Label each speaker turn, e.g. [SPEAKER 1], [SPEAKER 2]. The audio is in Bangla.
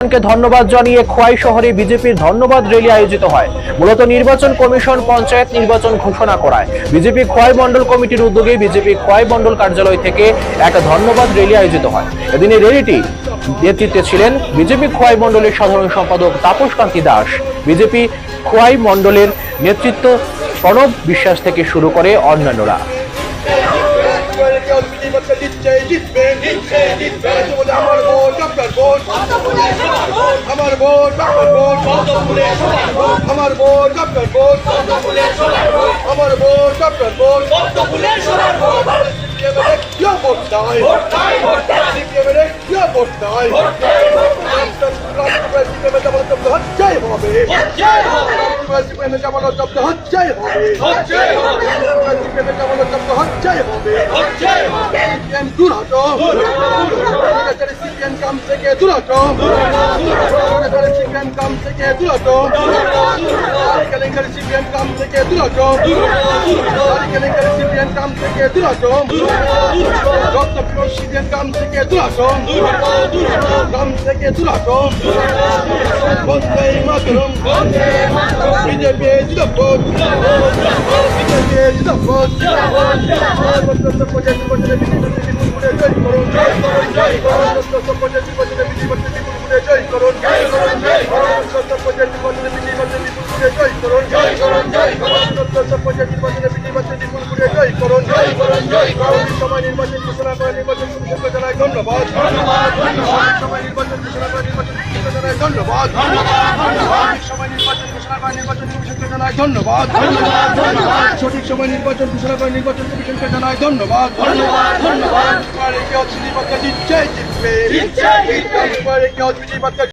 [SPEAKER 1] কে ধন্যবাদ জানিয়ে খোয়াই শহরে বিজেপির ধন্যবাদ র্যালি আয়োজিত হয়। মূলত নির্বাচন কমিশন পঞ্চায়েত নির্বাচন ঘোষণা করায়। বিজেপি খোয়াই মণ্ডল কমিটির উদ্যোগে বিজেপি খোয়াই মণ্ডল কার্যালয় থেকে এক ধন্যবাদ র্যালি আয়োজিত হয়। এদিন এই র্যালিটি নেতৃত্বে ছিলেন বিজেপি খোয়াই মণ্ডলের সাধারণ সম্পাদক তাপস কান্তি দাস। বিজেপি খোয়াই মণ্ডলের নেতৃত্ব প্রণব বিশ্বাস থেকে শুরু করে অন্যান্যরা।
[SPEAKER 2] আমার ভোট আপনার ভোট আমার ভোট আপনার ভোট আমার ভোট আপনার ভোট क्या वोटता है क्या वोटता है জয় হবে জামানত জব্দ হচ্ছাই হবে জামানত জব্দ হচ্ছাই হবে সিপিএম দূর হটো সিপিএম কাম থেকে দূর হটো সিপিএম কাম থেকে হটো কেলেঙ্কারি সিপিএম কাম থেকে হটো কেলেঙ্কারি সিপিএম কাম থেকে দূর হটো রক্ত পিরোজ সিপিএম কাম থেকে হটো কাম থেকে হটো বন্দে মাতরম। বিজেপি জিন্দাবাদ বিজেপি জিন্দাবাদ অন্তত পঞ্চায়েত নির্বাচনে বিজেপি করুন অন্তত পঞ্চায়েত নির্বাচনে বিজেপি জয় করুন অন্তত পঞ্চায়েত নির্বাচনে বিজেপি জয় করুন অন্তত পঞ্চায়েত নির্বাচনে বিজেপি জয় করুন সময় নির্বাচন ঘোষণা করে নির্বাচন কমিশনকে জানাই ধন্যবাদ। সময় নির্বাচন ঘোষণা করে নির্বাচন কমিশনকে জানাই ধন্যবাদ। সময় নির্বাচন ঘোষণা করে নির্বাচন কমিশনকে জানাই ধন্যবাদ। সঠিক সময় নির্বাচন ঘোষণা করে নির্বাচন কমিশনকে জানাই ধন্যবাদ। ধন্যবাদ এবারে জিতছে জিতবে। এবারে নির্বাচন